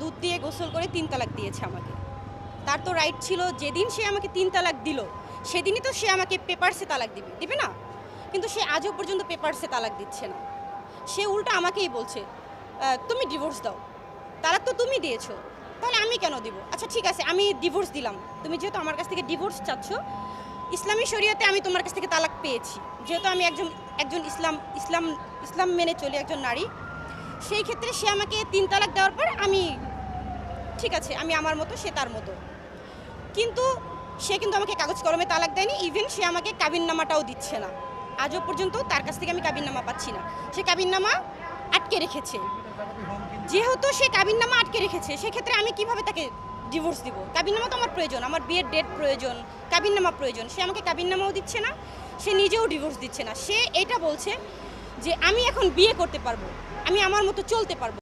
দুধ দিয়ে গোসল করে তিন তালাক দিয়েছে আমাকে। তার তো রাইট ছিল, যেদিন সে আমাকে তিন তালাক দিল, সেদিনই তো সে আমাকে পেপারসে তালাক দিবে দিবে না? কিন্তু সে আজও পর্যন্ত পেপারসে তালাক দিচ্ছে না। সে উল্টা আমাকেই বলছে তুমি ডিভোর্স দাও। তালাক তো তুমি দিয়েছ, তাহলে আমি কেন দিব? আচ্ছা ঠিক আছে, আমি ডিভোর্স দিলাম। তুমি যেহেতু আমার কাছ থেকে ডিভোর্স চাচ্ছ, ইসলামী শরীয়তে আমি তোমার কাছ থেকে তালাক পেয়েছি। যেহেতু আমি একজন একজন ইসলাম ইসলাম ইসলাম মেনে চলি একজন নারী, সেই ক্ষেত্রে সে আমাকে তিন তালাক দেওয়ার পর আমি ঠিক আছে, আমি আমার মতো, সে তার মতো। কিন্তু সে কিন্তু আমাকে কাগজ কলমে তালাক দেয়নি ইভেন সে আমাকে কাবিননামাটাও দিচ্ছে না। আজও পর্যন্ত তার কাছ থেকে আমি কাবিননামা পাচ্ছি না। সে কাবিননামা আটকে রেখেছে। যেহেতু সে কাবিননামা আটকে রেখেছে, সেক্ষেত্রে আমি কীভাবে তাকে ডিভোর্স দিব? কাবিননামা তো আমার প্রয়োজন, আমার বিয়ের ডেট প্রয়োজন, কাবিননামা প্রয়োজন। সে আমাকে কাবিননামাও দিচ্ছে না, সে নিজেও ডিভোর্স দিচ্ছে না। সে এটা বলছে যে, আমি এখন বিয়ে করতে পারব, আমি আমার মতো চলতে পারব।